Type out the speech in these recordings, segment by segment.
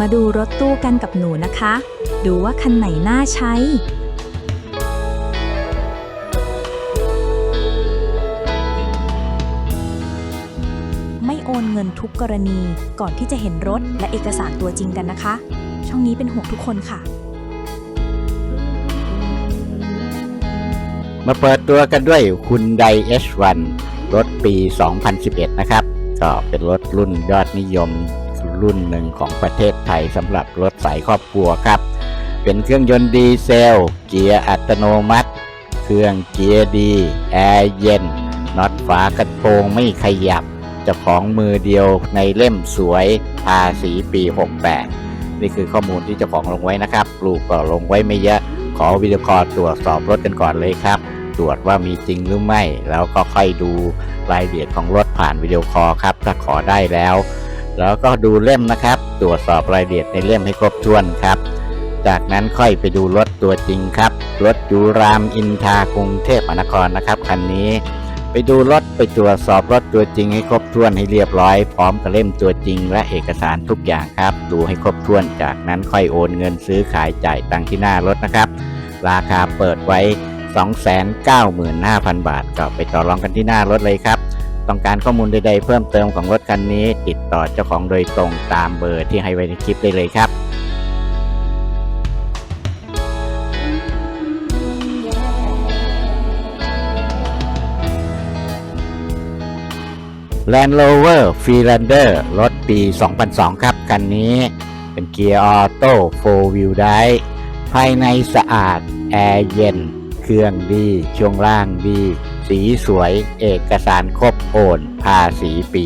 มาดูรถตู้กันกับหนูนะคะ ดูว่าคันไหนน่าใช้ไม่โอนเงินทุกกรณีก่อนที่จะเห็นรถและเอกสารตัวจริงกันนะคะ ช่องนี้เป็นห่วงทุกคนค่ะ มาเปิดตัวกันด้วยคุณได H1 รถปี 2011 นะครับ ก็เป็นรถรุ่นยอดนิยม รุ่นหนึ่งของประเทศไทยสำหรับรถสายครอบครัวครับ เป็นเครื่องยนต์ดีเซล เกียร์อัตโนมัติ เครื่องเกียร์ดี แอร์เย็นน็อตฝากระโปรงไม่ขยับเจ้าของมือเดียวในเล่มสวยทาสีปี 68 นี่คือข้อมูลที่เจ้าของลงไว้นะครับ ลูกก็ลงไว้ไม่เยอะ ขอวิดีโอคอลตรวจสอบรถกันก่อนเลยครับ ตรวจว่ามีจริงหรือไม่ แล้วก็ค่อยดูรายละเอียดของรถผ่านวิดีโอคอลครับ ถ้าขอได้แล้ว แล้วก็ดูเล่มนะครับ ตรวจสอบรายละเอียดในเล่มให้ครบถ้วนครับ จากนั้นค่อยไปดูรถตัวจริงครับ รถยูรามอินทากรุงเทพมหานครนะครับคันนี้ ไปดูรถไปตรวจสอบรถตัวจริงให้ครบถ้วนให้เรียบร้อย พร้อมกับเล่มตัวจริง และเอกสารทุกอย่างครับ ดูให้ครบถ้วน จากนั้นค่อยโอนเงินซื้อขายจ่ายตังที่หน้ารถนะครับ ราคาเปิดไว้ 295,000 บาทก็ไปต่อรองกันที่หน้ารถเลยครับ ต้องการข้อมูลใดๆเพิ่มเติมของรถคันนี้ ติดต่อเจ้าของโดยตรงตามเบอร์ที่ให้ไว้ในคลิปได้เลยครับ Land Rover Freelander รถปี 2002 ครับ คันนี้เป็นเกียร์ออโต้4 Wheel Drive ภายในสะอาด แอร์เย็น เครื่องดี ช่วงล่างดี สีสวยเอกสารครบโอนภาษีปี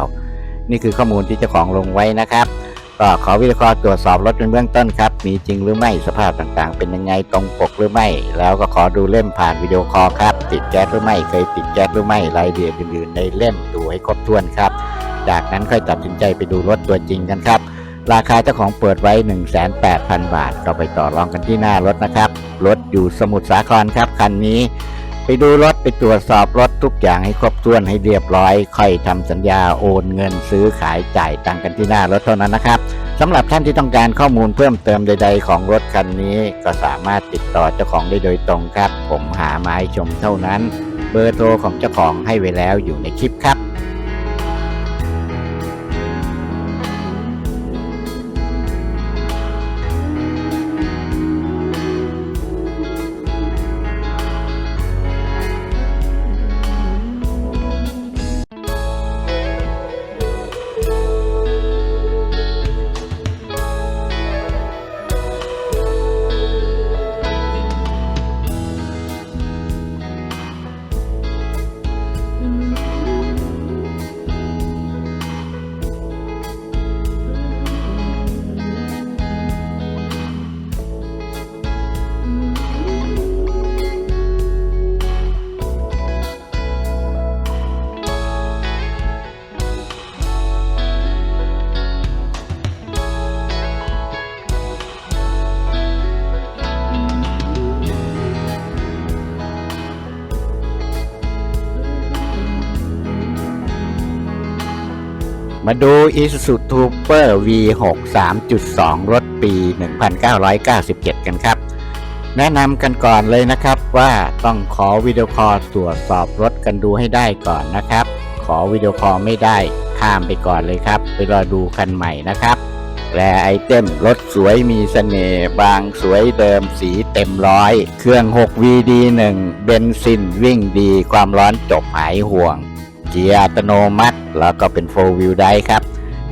69 นี่คือข้อมูลที่เจ้าของลงไว้นะครับก็ขอวิเคราะห์ตรวจสอบรถเป็นเบื้องต้นครับ มีจริงหรือไม่สภาพต่างๆ เป็นยังไงตรงปกหรือไม่ แล้วก็ขอดูเล่มผ่านวิดีโอคอลครับ ติดแก๊สหรือไม่เคยติดแก๊สหรือไม่รายละเอียดอื่นๆในเล่มดูให้ครบถ้วนครับ จากนั้นค่อยตัดสินใจไปดูรถตัวจริงกันครับ ราคาเจ้าของเปิดไว้ 1,800,000บาทเราไปต่อรองกันที่หน้ารถนะครับรถอยู่สมุทรสาครครับคันนี้ ไปดูรถไปตรวจสอบรถทุกอย่างให้ครบถ้วนให้เรียบร้อย ค่อยทำสัญญาโอนเงินซื้อขายจ่ายตังค์กันที่หน้ารถเท่านั้นนะครับสำหรับท่านที่ต้องการข้อมูลเพิ่มเติมใด ๆ ของรถคันนี้ ก็สามารถติดต่อเจ้าของได้โดยตรงครับ ผมหามาให้ชมเท่านั้น เบอร์โทรของเจ้าของให้ไว้แล้วอยู่ในคลิปครับ มาดู Isuzu Trooper V6 3.2 รถปี 1997 กันครับ แนะนำกันก่อนเลยนะครับว่าต้องขอวิดีโอคอลตรวจสอบรถกันดูให้ได้ก่อนนะครับ ขอวิดีโอคอลไม่ได้ข้ามไปก่อนเลยครับ ไปรอดูคันใหม่นะครับแรไอเทมรถสวยมีเสน่ห์บางสวยเดิมสีเต็มร้อย เครื่อง 6VD1 เบนซินวิ่งดี ความร้อนจบหายห่วง เกียร์อัตโนมัติ แล้วก็เป็น 4 Wheel Drive ครับ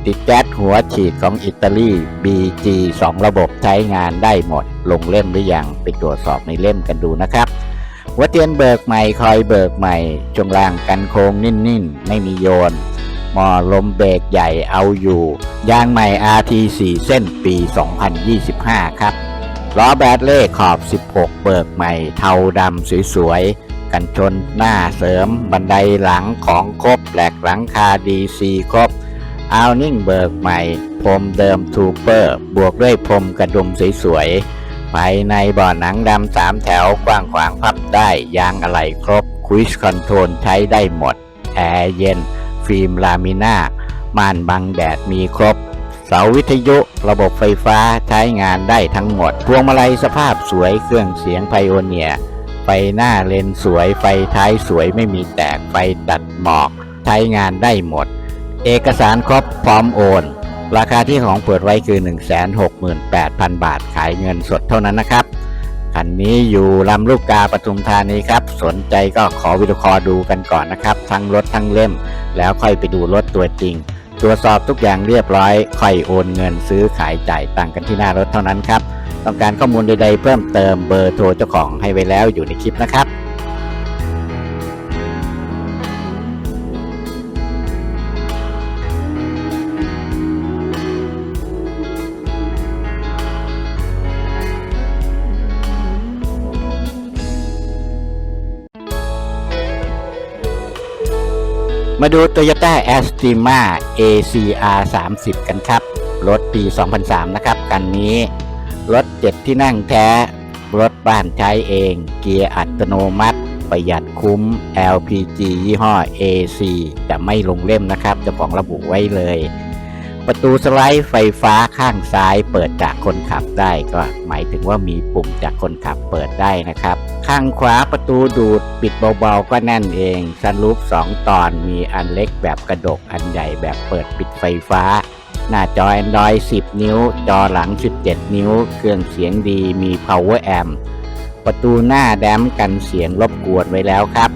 ติดแก๊สหัวฉีดของอิตาลี BG 2 ระบบใช้งานได้หมด ลงเล่มหรือยังไปตรวจสอบในเล่มกันดูนะครับหัวเตียนเบิกใหม่คอยเบิกใหม่จงล่างกันโค้งนิ่นๆ ไม่มีโยนหมอลมเบรกใหญ่เอาอยู่ ยางใหม่ RT4 เส้นปี 2025 ครับล้อแบตเล่ขอบ 16 เบิกใหม่เทาดำสวยๆ กันชนหน้าเสริมบันไดหลังของครบแหลกหลังคาดีซีครบเอานิ่งเบิกใหม่พรมเดิมทูเปอร์ บวกด้วยพรมกระดุมสวยๆภายในบ่อหนังดำสามแถวกว้างขวางพับได้ยางอะไหล่ครบคุยส์คอนโทรลใช้ได้หมด แอร์เย็น ฟิล์มลามิน่าม่านบังแดดมีครบสสาวิทยุระบบไฟฟ้าใช้งานได้ทั้งหมด พวงมาลัยสภาพสวยเครื่องเสียงไพโอเนีย ไฟหน้าเลนสวย ไฟท้ายสวยไม่มีแตก ไฟตัดหมอก ใช้งานได้หมด เอกสารครบพร้อมโอน ราคาที่ของเปิดไว้คือ 168,000 บาท ขายเงินสดเท่านั้นนะครับคันนี้อยู่ลำลูกกาปทุมธานีครับ สนใจก็ขอวิดีโอคอลดูกันก่อนนะครับ ทั้งรถทั้งเล่ม แล้วค่อยไปดูรถตัวจริง ตรวจสอบทุกอย่างเรียบร้อย ค่อยโอนเงินซื้อขายจ่ายตังค์กันที่หน้ารถเท่านั้นครับ ต้องการข้อมูลใดๆเพิ่มเติมเบอร์โทรเจ้าของให้ไว้แล้วอยู่ในคลิปนะครับมาดู Toyota a s t i m a ACR 30 กันครับ รถปี 2003 นะครับกันนี้ รถ7ที่นั่งแท้ รถบ้านใช้เอง เกียร์อัตโนมัติ ประหยัดคุ้ม LPG ยี่ห้อ AC จะไม่ลงเล่มนะครับเจ้าของระบุไว้เลย ประตูสไลด์ไฟฟ้าข้างซ้ายเปิดจากคนขับได้ก็หมายถึงว่ามีปุ่มจากคนขับเปิดได้นะครับ ข้างขวาประตูดูดปิดเบาๆก็แน่นเองซันรูฟ2ตอนมีอันเล็กแบบกระดกอันใหญ่แบบเปิดปิดไฟฟ้า หน้าจอ Android 10 นิ้ว จอหลัง 17 นิ้ว เครื่องเสียงดีมี Power Amp ประตูหน้าแดมกันเสียงรบกวนไว้แล้วครับ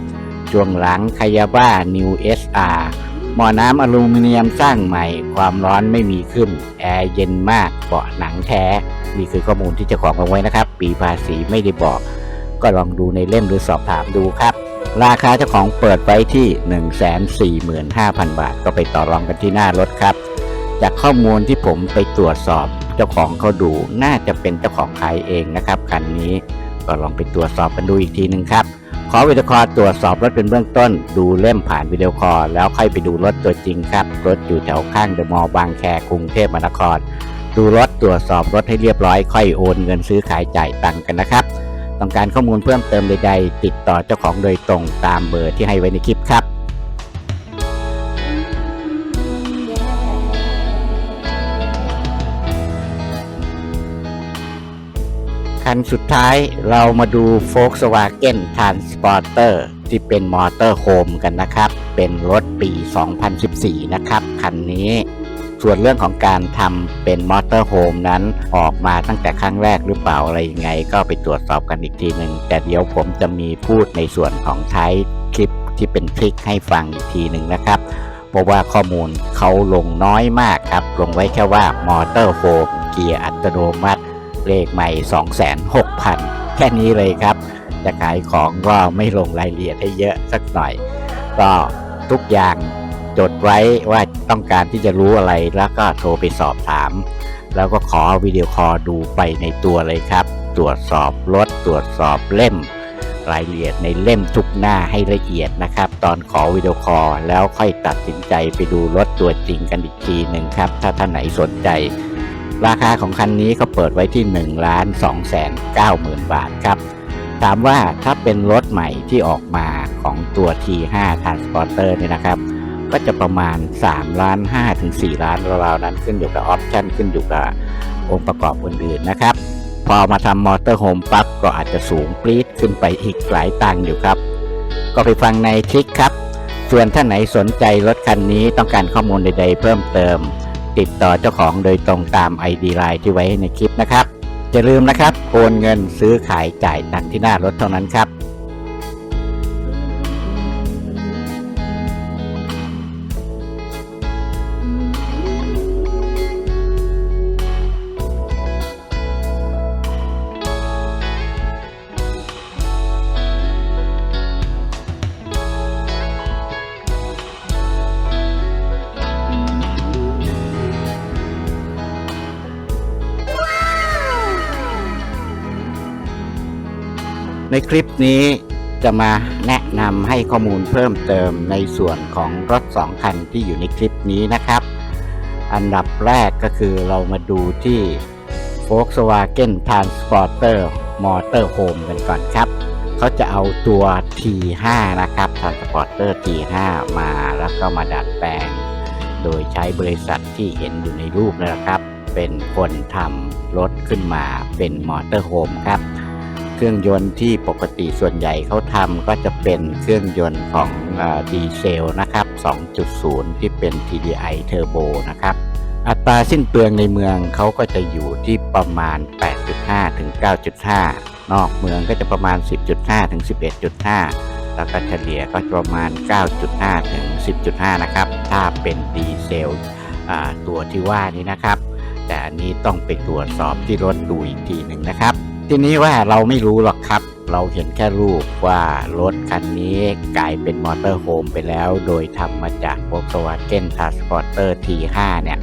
ช่วงหลังคายาบ้า New SR หม้อน้ำอลูมิเนียมสร้างใหม่ ความร้อนไม่มีขึ้น แอร์เย็นมากเบาะหนังแท้ นี่คือข้อมูลที่เจ้าของเอาไว้นะครับ ปีภาษีไม่ได้บอก ก็ลองดูในเล่มหรือสอบถามดูครับ ราคาเจ้าของเปิดไว้ที่ 145,000 บาท ก็ไปต่อรองกันที่หน้ารถครับ จากข้อมูลที่ผมไปตรวจสอบเจ้าของเขาดูน่าจะเป็นเจ้าของขายเองนะครับคันนี้ก็ลองไปตรวจสอบกันดูอีกทีหนึ่งครับ ขอวิดีโอคอลตรวจสอบรถเป็นเบื้องต้น ดูเล่มผ่านวิดีโอคอลแล้วค่อยไปดูรถตัวจริงครับ รถอยู่แถวข้างเดอะมอลล์บางแคกรุงเทพมหานคร ดูรถตรวจสอบรถให้เรียบร้อยค่อยโอนเงินซื้อขายจ่ายตังค์กันนะครับ ต้องการข้อมูลเพิ่มเติมใดๆติดต่อเจ้าของโดยตรงตามเบอร์ที่ให้ไว้ในคลิปครับ คันสุดท้ายเรามาดู Volkswagen Transporter ที่เป็นมอเตอร์โฮมกันนะครับ เป็นรถปี 2014 นะครับ คันนี้ส่วนเรื่องของการทำเป็นมอเตอร์โฮมนั้นออกมาตั้งแต่ครั้งแรกหรือเปล่าอะไรยังไง ก็ไปตรวจสอบกันอีกทีหนึ่งแต่เดี๋ยวผมจะมีพูดในส่วนของใช้คลิปที่เป็นทริคให้ฟังอีกทีหนึ่งนะครับ เพราะว่าข้อมูลเขาลงน้อยมากครับ ลงไว้แค่ว่ามอเตอร์โฮมเกียร์อัตโนมัติ เลขใหม่ 26,000 แค่นี้เลยครับ จะขายของก็ไม่ลงรายละเอียดให้เยอะสักหน่อย ก็ทุกอย่างจดไว้ว่าต้องการที่จะรู้อะไรแล้วก็โทรไปสอบถาม แล้วก็ขอวิดีโอคอลดูไปในตัวเลยครับ ตรวจสอบรถตรวจสอบเล่ม รายละเอียดในเล่มทุกหน้าให้ละเอียดนะครับ ตอนขอวิดีโอคอลแล้วค่อยตัดสินใจไปดูรถตัวจริงกันอีกทีหนึ่งครับ ถ้าท่านไหนสนใจ ราคาของคันนี้เขาเปิดไว้ที่1ล้าน2แสน9หมื่นบาทครับ ถามว่าถ้าเป็นรถใหม่ที่ออกมาของตัว T5 Transporter เนี่ยนะครับ ก็จะประมาณ3ล้าน5ถึง4ล้านราวๆนั้นขึ้นอยู่กับออปชั่นขึ้นอยู่กับองค์ประกอบอื่นๆนะครับ พอมาทำมอเตอร์โฮมปั๊บก็อาจจะสูงปรี๊ดขึ้นไปอีกหลายตังค์อยู่ครับ ก็ไปฟังในทริคครับ ส่วนท่านไหนสนใจรถคันนี้ต้องการข้อมูลใดๆเพิ่มเติม ติดต่อเจ้าของโดยตรงตาม ID ไลน์ที่ไว้ในคลิปนะครับอย่าลืมนะครับโอนเงินซื้อขายจ่ายตังที่หน้ารถเท่านั้นครับ คลิปนี้จะมาแนะนำให้ข้อมูลเพิ่มเติมในส่วนของรถ2คันที่อยู่ในคลิปนี้นะครับ อันดับแรกก็คือเรามาดูที่ Volkswagen Transporter Motorhome กันก่อนครับ เขาจะเอาตัว T5 นะครับ Transporter T5 มาแล้วก็มาดัดแปลง โดยใช้บริษัทที่เห็นอยู่ในรูปนะครับ เป็นคนทำรถขึ้นมาเป็นมอเตอร์โฮมครับ เครื่องยนต์ที่ปกติส่วนใหญ่เขาทำก็จะเป็นเครื่องยนต์ของดีเซลนะครับ 2.0 ที่เป็น TDI Turbo นะครับ อัตราสิ้นเปลืองในเมืองเขาก็จะอยู่ที่ประมาณ 8.5 ถึง 9.5 นอกเมืองก็จะประมาณ 10.5 ถึง 11.5แล้วก็เฉลี่ยก็ประมาณ 9.5 ถึง 10.5 นะครับ ถ้าเป็นดีเซลตัวที่ว่านี้นะครับ แต่อันนี้ต้องไปตรวจสอบที่รถดูอีกทีหนึ่งนะครับ ทีนี้ว่าเราไม่รู้หรอกครับ เราเห็นแค่รูปว่ารถคันนี้กลายเป็นมอเตอร์โฮมไปแล้ว โดยทำมาจาก Volkswagen Transporter T5 เนี่ย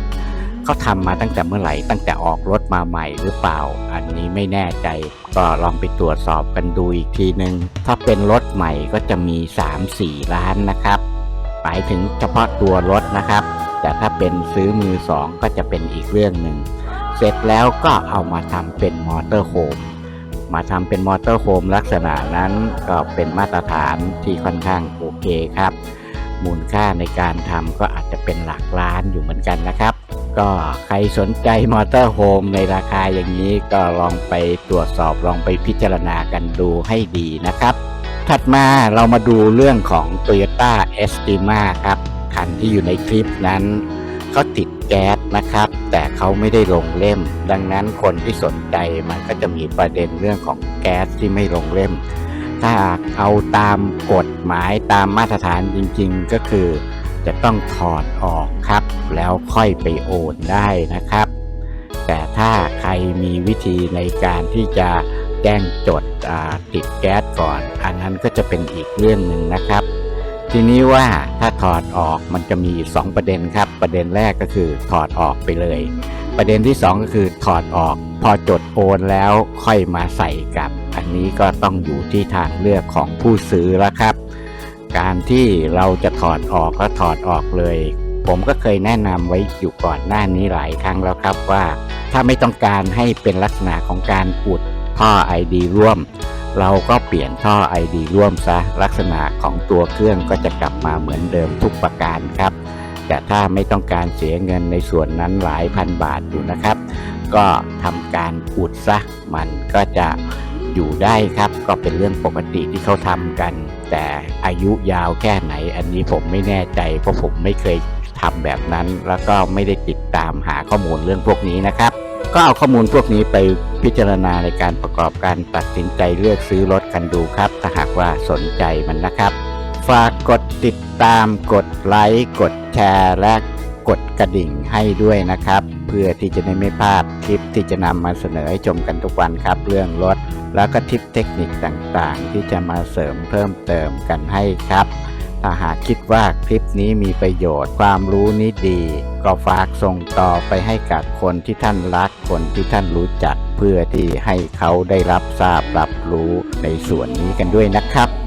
เขาทำมาตั้งแต่เมื่อไหร่ ตั้งแต่ออกรถมาใหม่หรือเปล่า อันนี้ไม่แน่ใจ ก็ลองไปตรวจสอบกันดูอีกทีหนึ่งถ้าเป็นรถใหม่ก็จะมี 3-4 ล้านนะครับ หมายถึงเฉพาะตัวรถนะครับ แต่ถ้าเป็นซื้อมือสองก็จะเป็นอีกเรื่องหนึ่ง เสร็จแล้วก็เอามาทำเป็นมอเตอร์โฮม มาทำเป็นมอเตอร์โฮมลักษณะนั้นก็เป็นมาตรฐานที่ค่อนข้างโอเคครับ มูลค่าในการทำก็อาจจะเป็นหลักล้านอยู่เหมือนกันนะครับ ก็ใครสนใจมอเตอร์โฮมในราคาอย่างนี้ก็ลองไปตรวจสอบลองไปพิจารณากันดูให้ดีนะครับ ถัดมาเรามาดูเรื่องของ Toyota Estima ครับ คันที่อยู่ในคลิปนั้นเขาติด แก๊สนะครับ แต่เขาไม่ได้ลงเล่ม ดังนั้นคนที่สนใจมันก็จะมีประเด็นเรื่องของแก๊สที่ไม่ลงเล่ม ถ้าเอาตามกฎหมายตามมาตรฐานจริงๆ ก็คือ จะต้องถอดออกครับ แล้วค่อยไปโอนได้นะครับ แต่ถ้าใครมีวิธีในการที่จะแจ้งจดติดแก๊สก่อน อันนั้นก็จะเป็นอีกเรื่องหนึ่งนะครับ ทีนี้ว่าถ้าถอดออกมันจะมีอยู่สองประเด็นครับ ประเด็นแรกก็คือถอดออกไปเลย ประเด็นที่สองก็คือถอดออก พอจดโอนแล้วค่อยมาใส่กลับ อันนี้ก็ต้องอยู่ที่ทางเลือกของผู้ซื้อแล้วครับ การที่เราจะถอดออกก็ถอดออกเลย ผมก็เคยแนะนำไว้อยู่ก่อนหน้านี้หลายครั้งแล้วครับว่า ถ้าไม่ต้องการให้เป็นลักษณะของการอุดท่อ ID ร่วม เราก็เปลี่ยนท่อ ID ร่วมซะ ลักษณะของตัวเครื่องก็จะกลับมาเหมือนเดิมทุกประการครับ แต่ถ้าไม่ต้องการเสียเงินในส่วนนั้นหลายพันบาทอยู่นะครับ ก็ทำการอุดซะ มันก็จะอยู่ได้ครับ ก็เป็นเรื่องปกติที่เขาทำกัน แต่อายุยาวแค่ไหน อันนี้ผมไม่แน่ใจ เพราะผมไม่เคยทำแบบนั้น แล้วก็ไม่ได้ติดตามหาข้อมูลเรื่องพวกนี้นะครับ ก็เอาข้อมูลพวกนี้ไปพิจารณาในการประกอบการตัดสินใจเลือกซื้อรถกันดูครับ ถ้าหากว่าสนใจมันนะครับ ฝากกดติดตามกดไลค์กดแชร์และกดกระดิ่งให้ด้วยนะครับ เพื่อที่จะได้ไม่พลาดคลิปที่จะนำมาเสนอให้ชมกันทุกวันครับ เรื่องรถแล้วก็ทิปเทคนิคต่างๆ ที่จะมาเสริมเพิ่มเติมกันให้ครับ ถ้าหากคิดว่าคลิปนี้มีประโยชน์ความรู้นี้ดี ก็ฝากส่งต่อไปให้กับคนที่ท่านรักคนที่ท่านรู้จัก เพื่อที่ให้เขาได้รับทราบรับรู้ในส่วนนี้กันด้วยนะครับ